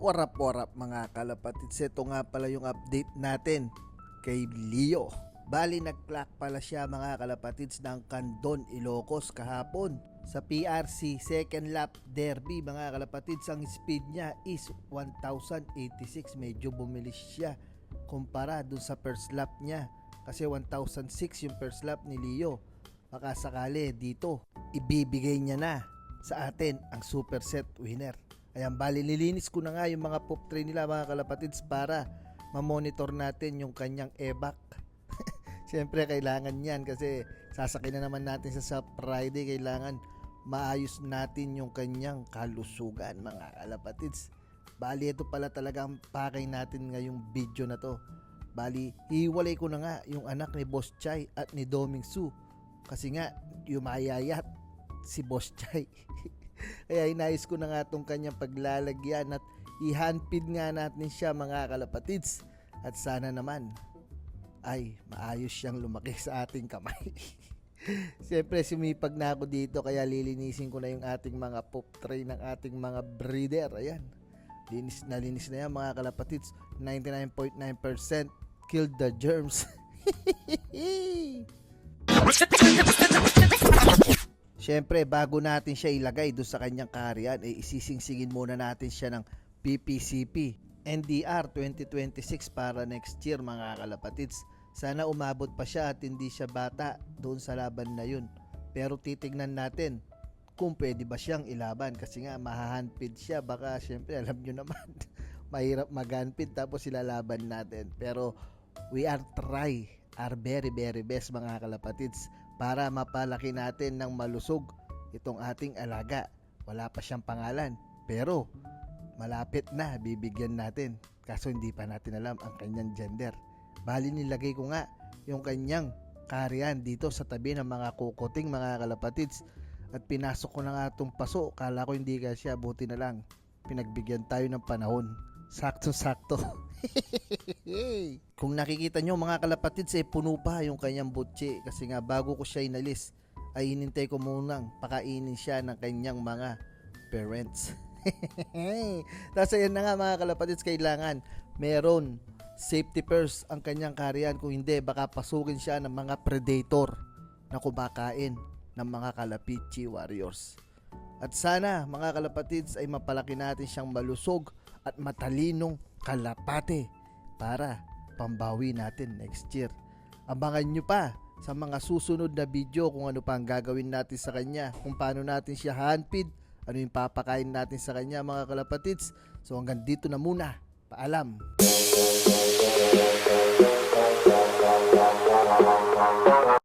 Warap warap mga kalapatids, ito nga pala yung update natin kay Leo. Bali nag-clock pala siya mga kalapatids ng Candon, Ilocos kahapon. Sa PRC second lap derby mga kalapatids, ang speed niya is 1086. Medyo bumilis siya kumpara dun sa first lap niya. Kasi 1006 yung first lap ni Leo. Baka sakali dito, ibibigay niya na sa atin ang super set winner. Ayan, bali nilinis ko na nga yung mga pop tray nila mga kalapatids para ma-monitor natin yung kanyang evac. Siyempre kailangan yan kasi sasakay na naman natin sa, sa Friday. Kailangan maayos natin yung kanyang kalusugan mga kalapatids. Bali ito pala talaga ang pakay natin ngayong video na to. Bali, hiwalay ko na nga yung anak ni Boss Chai at ni Doming Su. Kasi nga, yumayayat si Boss Chai. Kaya inayos ko na nga itong kanyang paglalagyan at i-handpid nga natin siya mga kalapatids. At sana naman ay maayos siyang lumaki sa ating kamay. Siyempre sumipag na ako dito kaya lilinisin ko na yung ating mga pop tray ng ating mga breeder. Ayan. Linis na linis na yan mga kalapatids. 99.9% killed the germs. Siyempre, bago natin siya ilagay doon sa kanyang kaharian, eh, isisingsingin muna natin siya ng PPCP NDR 2026 para next year mga kalapatids. Sana umabot pa siya at hindi siya bata doon sa laban na yun. Pero titignan natin kung pwede ba siyang ilaban kasi nga mahahandpid siya. Baka syempre alam nyo naman mahirap maghandpid tapos ilalaban natin. Pero we are try our very very best mga kalapatids para mapalaki natin ng malusog itong ating alaga. Wala pa siyang pangalan pero malapit na bibigyan natin kaso hindi pa natin alam ang kanyang gender. Bali nilagay ko nga yung kanyang kariyan dito sa tabi ng mga kukuting mga kalapatids at pinasok ko na nga itong paso. Kala ko hindi ka siya, buti na lang. Pinagbigyan tayo ng panahon. Sakto-sakto. Kung nakikita nyo mga kalapatids, eh puno pa yung kanyang butche. Kasi nga bago ko siya inalis, ay hinintay ko munang pakainin siya ng kanyang mga parents. Tapos ayan na nga mga kalapatids, kailangan meron safety first ang kanyang kariyan. Kung hindi, baka pasukin siya ng mga predator na kumakain ng mga kalapichi warriors. At sana mga kalapatids ay mapalaki natin siyang malusog at matalinong kalapate para pambawi natin next year. Abangan nyo pa sa mga susunod na video kung ano pa ang gagawin natin sa kanya, kung paano natin siya handpid, ano yung papakain natin sa kanya mga kalapatids. So hanggang dito na muna. Paalam.